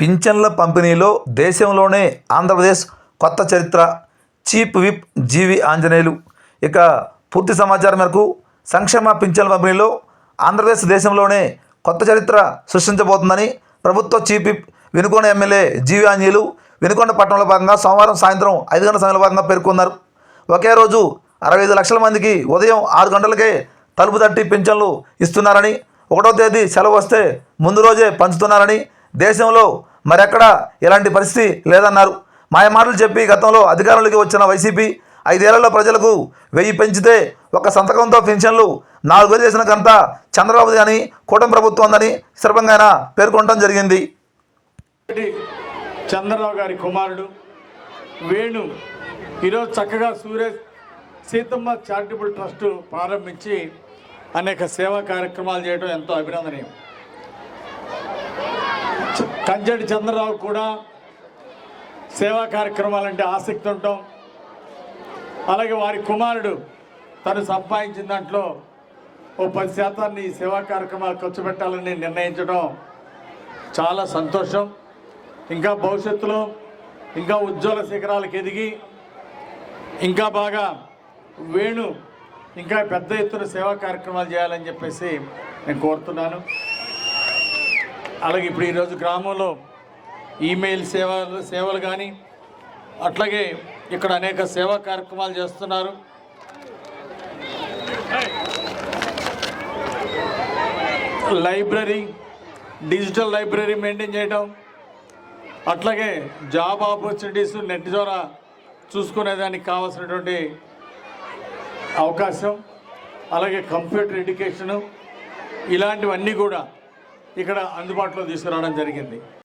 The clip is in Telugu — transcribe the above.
పింఛన్ల పంపిణీలో దేశంలోనే ఆంధ్రప్రదేశ్ కొత్త చరిత్ర. Chief whip GV Anjaneyulu. ఇక పూర్తి సమాచారం మేరకు సంక్షేమ పింఛన్ల పంపిణీలో ఆంధ్రప్రదేశ్ దేశంలోనే కొత్త చరిత్ర సృష్టించబోతుందని ప్రభుత్వ chief whip Vinukonda MLA G V Anjaneyulu Vinukonda పట్టణంలో భాగంగా సోమవారం సాయంత్రం ఐదు గంటల సమయంలో భాగంగా పేర్కొన్నారు. ఒకే రోజు అరవై ఐదు లక్షల మందికి ఉదయం ఆరు గంటలకే తలుపు తట్టి పింఛన్లు ఇస్తున్నారని ఒకటో తేదీ సెలవు వస్తే ముందు రోజే పంచుతున్నారని దేశంలో మరెక్కడ ఇలాంటి పరిస్థితి లేదన్నారు. మాయమాటలు చెప్పి గతంలో అధికారంలోకి వచ్చిన వైసీపీ ఐదేళ్ళలో ప్రజలకు వెయ్యి పెంచితే ఒక సంతకంతో పెన్షన్లు నాలుగు వేలు చేసిన ఘనత చంద్రబాబు అని కూటమి ప్రభుత్వం ఉందని సందర్భంగా ఆయన పేర్కొనడం జరిగింది. చంద్రరావు గారి కుమారుడు వేణు ఈరోజు చక్కగా సూర్య సీతమ్మ చారిటబుల్ ట్రస్ట్ ప్రారంభించి అనేక సేవా కార్యక్రమాలు చేయడం ఎంతో అభినందనీయం. చ- చంద్రరావు కూడా సేవా కార్యక్రమాలంటే ఆసక్తి ఉండటం. అలాగే వారి కుమారుడు తను సంపాదించిన దాంట్లో ఓ పది శాతాన్ని సేవా కార్యక్రమాలు ఖర్చు పెట్టాలని నిర్ణయించడం చాలా సంతోషం. ఇంకా భవిష్యత్తులో ఇంకా ఉజ్వల శిఖరాలకు ఎదిగి ఇంకా బాగా వేణు ఇంకా పెద్ద ఎత్తున సేవా కార్యక్రమాలు చేయాలని చెప్పేసి నేను కోరుతున్నాను. అలాగే ఇప్పుడు ఈరోజు గ్రామంలో ఈమెయిల్ సేవలు సేవలు కానీ అట్లాగే ఇక్కడ అనేక సేవా కార్యక్రమాలు చేస్తున్నారు. లైబ్రరీ డిజిటల్ లైబ్రరీ మెయింటైన్ చేయడం అట్లాగే జాబ్ ఆపర్చునిటీస్ నెట్ ద్వారా చూసుకునేదానికి కావాల్సినటువంటి అవకాశం అలాగే కంప్యూటర్ ఎడ్యుకేషను ఇలాంటివన్నీ కూడా ఇక్కడ అందుబాటులో తీసుకురావడం జరిగింది.